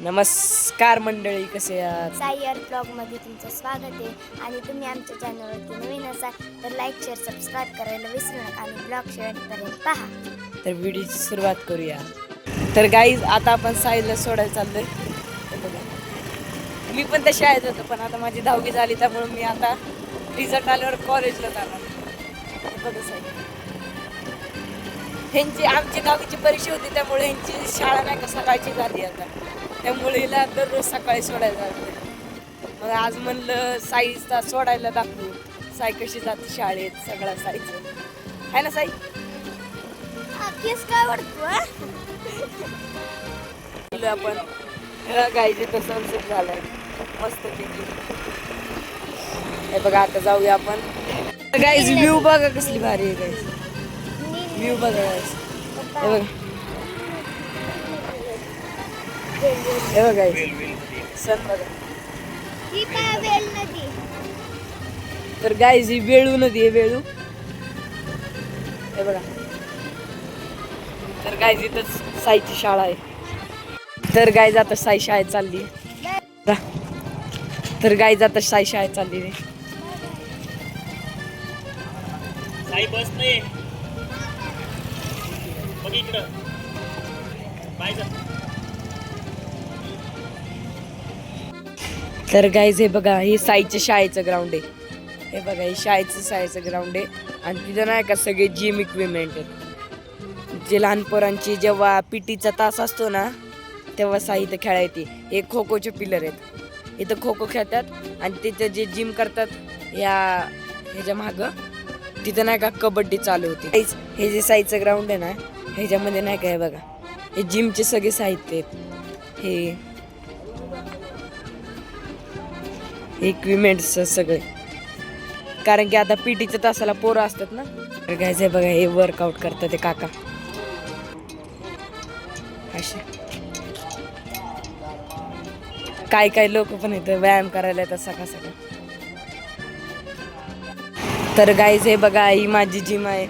नमस्कार मंडळी कसे आहात? सायर ब्लॉगमध्ये तुमचं स्वागत आहे. आणि तुम्ही आमच्या चॅनलवरती नवीन असाल तर लाईक शेअर सबस्क्राईब करायला विसरू नका आणि ब्लॉग शेवटपर्यंत पहा. तर व्हिडिओची सुरुवात करूया. तर गाईज आता आपण साईला सोडायला चाललोय. बघा. मी पण त्या शाळेत होतो पण आता माझी दहावी झाली त्यामुळे मी आता रिझल्ट आल्यावर कॉलेजला जाणार. बघा साई. ह्यांची आमची दहावीची परीक्षा होती त्यामुळे ह्यांची शाळा नाही का सकाळची झाली आता. त्यामुळे हिला दररोज सकाळी सोडायला जाते. मग आज म्हणलं साईचा सोडायला दाखवू. साई कशी जाते शाळेत सगळा साईचं. आहे ना साई? केस काय वाटतो आपण. गायचे तर सनसेट झालाय. मस्त हे बघा आता जाऊया आपण. गाईज व्ह्यू बघा कसली भारी आहे गाईज व्ह्यू बघा गाईज हे बघा. हे बघा सन बघा. ही तर गाईज ही वेळू नदी आहे वेळू. हे बघा. तर गाईज इथंच साईची शाळा आहे. तर गाईज आता साई शाळेत चालली तर गाईज आता साई शाळेत चालली रे साई बस नाही. तर गाईज हे बघा हे साईच्या शाळेचं ग्राउंड आहे. हे बघा हे शाळेचं शाळेचं ग्राउंड आहे. आणि तिथं नाही का सगळे जिम इक्विपमेंट आहेत. जे लहान पोरांची जेव्हा पीटीचा तास असतो ना तेव्हा साई इथं खेळायची. हे खो खोचे पिलर आहेत. इथं खो खो खेळतात आणि तिथं जे जिम करतात या ह्याच्या मागं तिथं नाही का कबड्डी चालू होती. हे जे साईचं ग्राउंड आहे ना ह्याच्यामध्ये नाही का हे बघा हे जिमचे सगळे साहित्य आहेत. हे इक्विपमेंट्स सगळे. कारण की आता पीटीच्या तासाला पोरं असतात ना. तर घ्यायचं बघा हे वर्कआउट करतात ते काका. असे काही काही लोक पण इथं व्यायाम करायला येतात सकाळ सकाळ तर गाईज हे बघा ही माझी जिम आहे.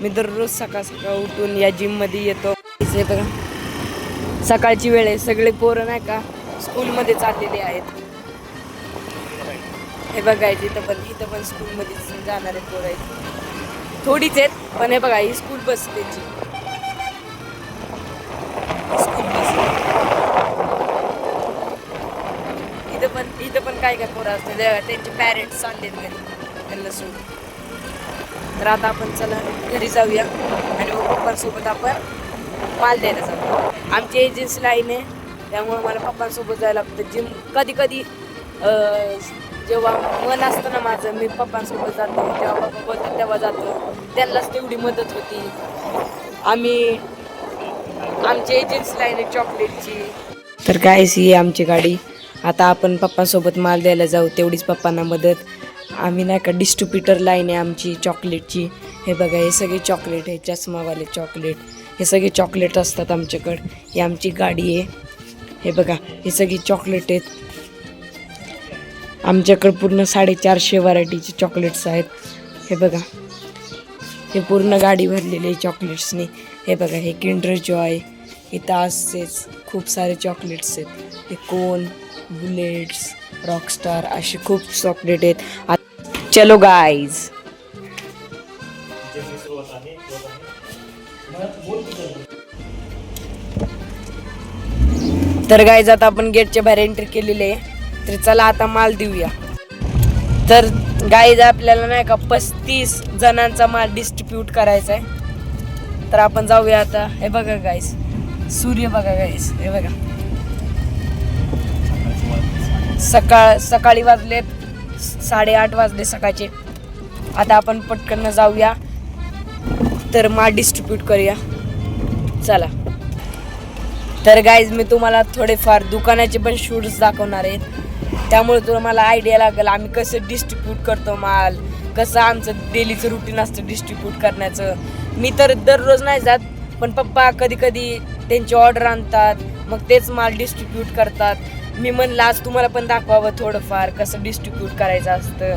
मी दररोज सकाळ सकाळ उठून या जिममध्ये येतो. हे बघा. सकाळची वेळ आहे. सगळे पोरं नाही का स्कूलमध्ये चाललेले आहेत. हे बघायचे इथं पण इथं पण स्कूलमध्ये जाणारे पोरं आहेत थोडीच आहेत पण हे बघा ही स्कूल बस त्यांची. स्कूल बस इथं पण इथं पण काय काय पोरं असतात. त्यांचे पॅरेंट्स आणलेत घरी. त्यांना सोडून. तर आता आपण चला घरी जाऊया. आणि मग पप्पांसोबत आपण माल द्यायला जाऊ. आमची एजन्सी लाईन आहे त्यामुळे मला पप्पांसोबत जायला लागतं. जिम कधी कधी जेव्हा मन असतं ना माझं मी पप्पांसोबत जातो जेव्हा पप्पा बोलतात तेव्हा जातो. त्यांनाच तेवढी मदत होती. आम्ही आमची एजन्सी लाईन आहे चॉकलेटची तर काय ही आमची गाडी. आता आपण पप्पांसोबत माल द्यायला जाऊ तेवढीच पप्पांना मदत. आम्ही नाही का डिस्ट्रीब्युटर लाईन आहे आमची चॉकलेटची हे बघा हे सगळे चॉकलेट आहे चष्मावाले चॉकलेट हे सगळे चॉकलेट असतात आमच्याकडं. ही आमची गाडी आहे. हे बघा हे सगळी चॉकलेट आहेत. आमच्याकडे पूर्ण साडेचारशे व्हरायटीचे चॉकलेट्स आहेत. हे बघा. हे पूर्ण गाडी भरलेली आहे चॉकलेट्सने. हे बघा हे किंडर जॉय इथं असेच खूप सारे चॉकलेट्स आहेत. हे कोन बुलेट्स रॉकस्टार असे खूप चॉकलेट आहेत. आ- चलो गाईज तर गाईज आता आपण गेटच्या बाहेर एंट्री केलेली आहे. तर चला आता माल देऊया. तर गाईज आपल्याला नाही का पस्तीस जणांचा माल डिस्ट्रीब्यूट करायचा आहे तर आपण जाऊया आता. हे बघा गाईज सूर्य बघा गाईज हे बघा. सकाळ सकाळी वाजलेत साडेआठ वाजले सकाळचे. आता आपण पटकन जाऊया. तर माल डिस्ट्रीब्यूट करूया. चला. तर गाईज मी तुम्हाला थोडेफार दुकानाचे पण शूट्स दाखवणार आहेत त्यामुळे तुला मला आयडिया लागेल आम्ही कसं डिस्ट्रीब्यूट करतो माल कसं आमचं डेलीचं रुटीन असतं डिस्ट्रीब्यूट करण्याचं. मी तर दररोज नाही जात पण पप्पा कधी कधी त्यांची ऑर्डर आणतात मग तेच माल डिस्ट्रीब्यूट करतात. मी म्हणलं आज तुम्हाला पण दाखवावं थोडंफार कसं डिस्ट्रीब्यूट करायचं असतं.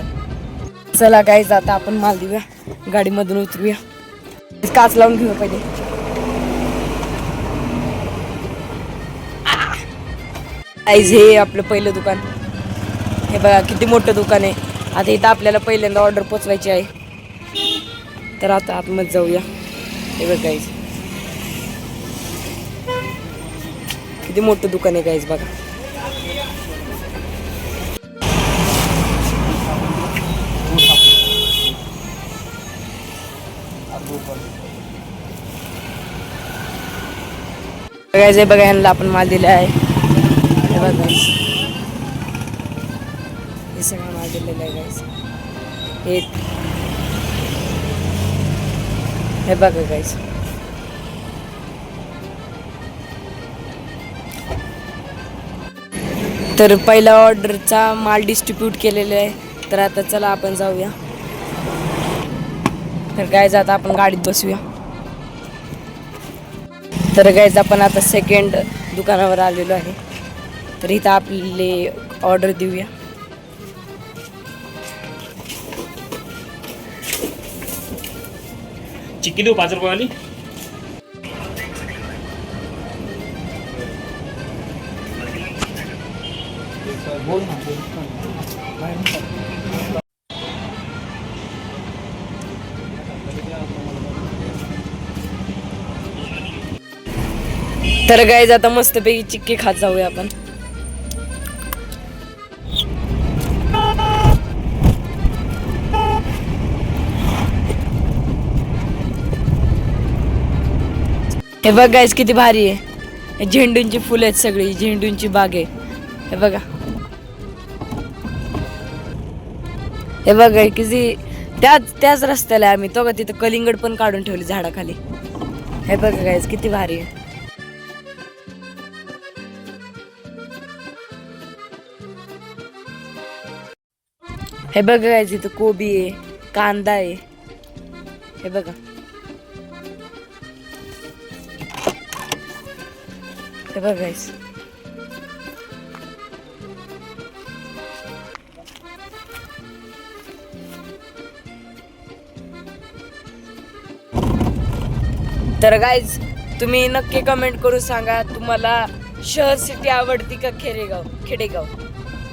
चला काय जाता आपण माल देऊया. गाडीमधून उतरूया. काच लावून घेऊ पहिले. आईज हे आपलं पहिलं दुकान. हे बघा किती मोठं दुकान आहे. आता इथं आपल्याला पहिल्यांदा ऑर्डर पोचवायची आहे. तर आता आतमध्ये जाऊया. हे बघ गाईज किती मोठं दुकान आहे गाईज बघा. बघायचं बघा ह्यांना आपण माल दिला आहे. बघा. हे सगळं माल दिलेलं आहे गाईस हे हे बघा गाईस तर पहिला ऑर्डरचा माल डिस्ट्रीब्यूट केलेला आहे. तर आता चला आपण जाऊया. तर गायज आता आपण गाडीत बसूया. तर गायज आपण आता सेकंड दुकानावर आलेलो आहे. तर इथं आपले ऑर्डर देऊया. चिक्की देऊ पाच रुपयेवाली? तर गायज आता मस्तपैकी चिक्की खात जाऊया आपण. हे बघ किती भारी आहे. हे झेंडूंची फुलं आहेत सगळी झेंडूंची बाग आहे. हे बघा. हे बघा किती त्याच त्याच रस्त्याला आहे आम्ही. तो का तिथं कलिंगड पण काढून ठेवली झाडाखाली. हे बघा गायस किती भारी आहे. हे बघा गायस इथं कोबी आहे कांदा आहे. हे बघा. हे तर गाईज तुम्ही नक्की कमेंट करून सांगा तुम्हाला शहर सिटी आवडती का खेडेगाव? खेडेगाव.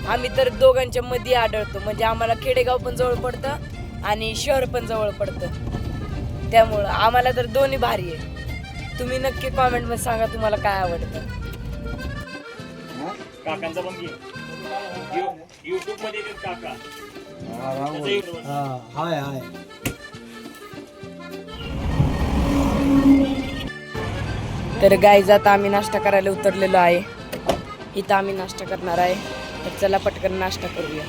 आम्ही तर दोघांच्या मध्ये आढळतो म्हणजे आम्हाला खेडेगाव पण जवळ पडतं आणि शहर पण जवळ पडतं. त्यामुळं आम्हाला तर दोन्ही भारी आहे. तुम्ही नक्की कॉमेंटमध्ये सांगा तुम्हाला काय आवडतं. काकांचा पण घे. युट्यूबमध्ये येतात काका. हा, राहुल. त्याचा YouTube. हा, हाय हाय. तर गाईज आता आम्ही नाश्ता करायला उतरलेलो आहे. इथं आम्ही नाश्ता करणार आहे. तर चला पटकन नाश्ता करूया.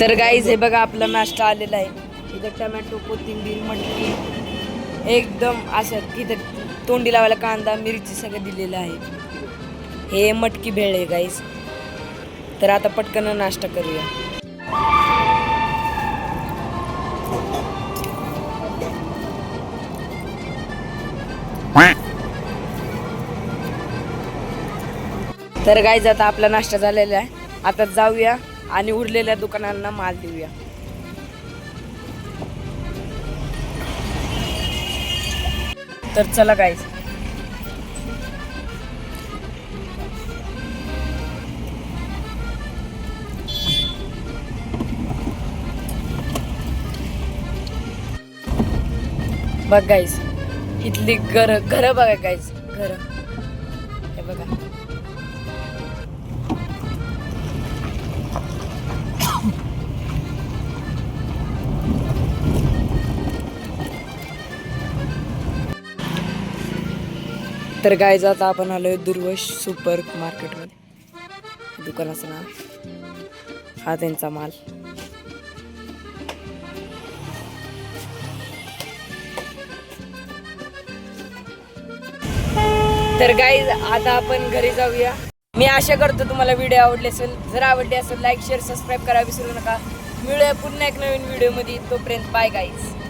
तर गाईज हे बघा आपला नाश्ता आलेला आहे. इथं टमॅटो कोथिंबीर मटकी एकदम असं इथं तोंडी लावायला कांदा मिरची सगळं दिलेलं आहे. हे मटकी भेळ आहे गाईज तर आता पटकन नाश्ता करूया. तर गाईज आता आपला नाश्ता झालेला आहे. आता जाऊया आणि उरलेल्या दुकानांना माल देऊया. तर चला काय बघ गाईस इथली घर घर बघा गाईस घर. हे बघा. तर काय आता आपण आलोय दुर्वश सुपर मार्केटमध्ये. दुकानाचं नाव. हा त्यांचा माल. तर गाईज आता आपण घरी जाऊया. मी आशा करतो तुम्हाला व्हिडिओ आवडले असेल. जर आवडले असेल लाईक शेअर सबस्क्राईब करा विसरू नका. मिळूया पुन्हा एक नवीन व्हिडिओमध्ये तोपर्यंत बाय गाईज